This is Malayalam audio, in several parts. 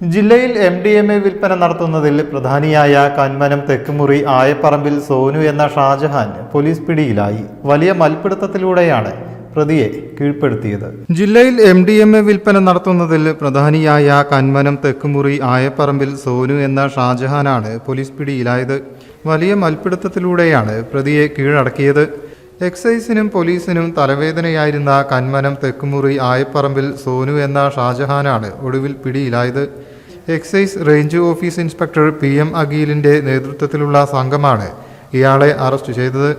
ജില്ലയിൽ എം ഡി എം എ വിൽപ്പന നടത്തുന്നതിൽ പ്രധാനിയായ കന്മനം തെക്കുമുറി ആയപ്പറമ്പിൽ സോനു എന്ന ഷാജഹാൻ പോലീസ് പിടിയിലായി. വലിയ മൽപിടുത്തത്തിലൂടെയാണ് പ്രതിയെ കീഴ്പ്പെടുത്തിയത്. ജില്ലയിൽ എം ഡി എം എ വിൽപ്പന നടത്തുന്നതിൽ പ്രധാനിയായ കന്മനം തെക്കുമുറി ആയപ്പറമ്പിൽ സോനു എന്ന ഷാജഹാനാണ് പോലീസ് പിടിയിലായത്. വലിയ മൽപിടുത്തത്തിലൂടെയാണ് പ്രതിയെ കീഴടക്കിയത്. എക്സൈസിനും പോലീസിനും തലവേദനയായിരുന്ന കന്മനം തെക്കുമുറി ആയപ്പറമ്പിൽ സോനു എന്ന ഷാജഹാനാണ് ഒടുവിൽ പിടിയിലായത്. Excise range office inspector P M അഖീലിന്റെ നേതൃത്വത്തിലുള്ള സംഘമാണ് ഇയാളെ അറസ്റ്റ് ചെയ്തത്.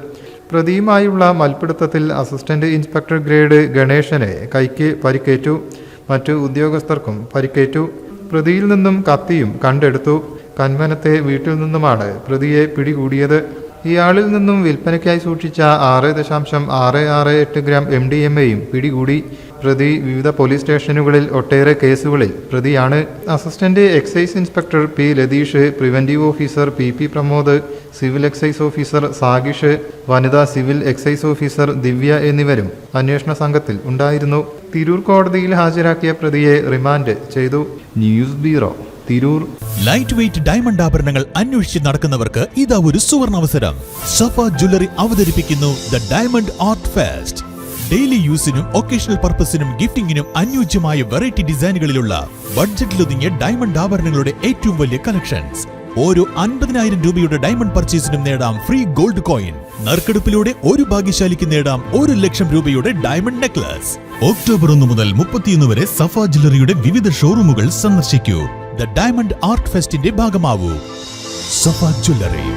പ്രതിയുമായുള്ള മൽപിടുത്തത്തിൽ അസിസ്റ്റന്റ് ഇൻസ്പെക്ടർ ഗ്രേഡ് ഗണേശനെ കൈക്ക് പരിക്കേറ്റു. മറ്റു ഉദ്യോഗസ്ഥർക്കും പരിക്കേറ്റു. പ്രതിയിൽ നിന്നും കത്തിയും കണ്ടെടുത്തു. കന്മനത്തെ വീട്ടിൽ നിന്നുമാണ് പ്രതിയെ പിടികൂടിയത്. ഇയാളിൽ നിന്നും വിൽപ്പനയ്ക്കായി സൂക്ഷിച്ച ആറ് ദശാംശം ആറ് ആറ് എട്ട് ഗ്രാം എം ഡി എം എയും പിടികൂടി. പ്രതി വിവിധ പോലീസ് സ്റ്റേഷനുകളിൽ ഒട്ടേറെ കേസുകളിൽ പ്രതിയാണ്. Assistant excise inspector P Latheesh preventive officer P P Pramod civil excise officer സാഗിഷ് വനിതാ സിവിൽ എക്സൈസ് ഓഫീസർ ദിവ്യ എന്നിവരും അന്വേഷണ സംഘത്തിൽ ഉണ്ടായിരുന്നു. തിരൂർ കോടതിയിൽ ഹാജരാക്കിയ പ്രതിയെ റിമാൻഡ് ചെയ്തു. News bureau. Tirur. Light weight diamond ആഭരണങ്ങൾ അന്വേഷിച്ച് നടക്കുന്നവർക്ക് ഇതാ ഒരു സുവർണ അവസരം സഫ ജ്വല്ലറി അവതരിപ്പിക്കുന്നു the diamond art fest daily യൂസിനും occasional പർപ്പസിനും ഗിഫ്റ്റിംഗിനും അനുയോജ്യമായ വെറൈറ്റി ഡിസൈനുകളിലുള്ള ബഡ്ജറ്റിലൊതുങ്ങിയ ഡയമണ്ട് ആഭരണങ്ങളുടെ ഏറ്റവും വലിയ കളക്ഷൻസ് ഓരോ അൻപതിനായിരം രൂപയുടെ ഡയമണ്ട് പർച്ചേസിനും നേടാം ഫ്രീ ഗോൾഡ് കോയിൻ നറുക്കെടുപ്പിലൂടെ ഒരു ഭാഗ്യശാലിക്ക് നേടാം ഒരു ലക്ഷം രൂപയുടെ ഡയമണ്ട് നെക്ലസ് ഒക്ടോബർ ഒന്ന് മുതൽ മുപ്പത്തിയൊന്ന് വരെ സഫ ജ്വല്ലറിയുടെ വിവിധ ഷോറൂമുകൾ സന്ദർശിക്കൂ. ദ ഡയമണ്ട് ആർട്ട് ഫെസ്റ്റിന്റെ ഭാഗമാവൂ. സഫ ജ്വല്ലറി.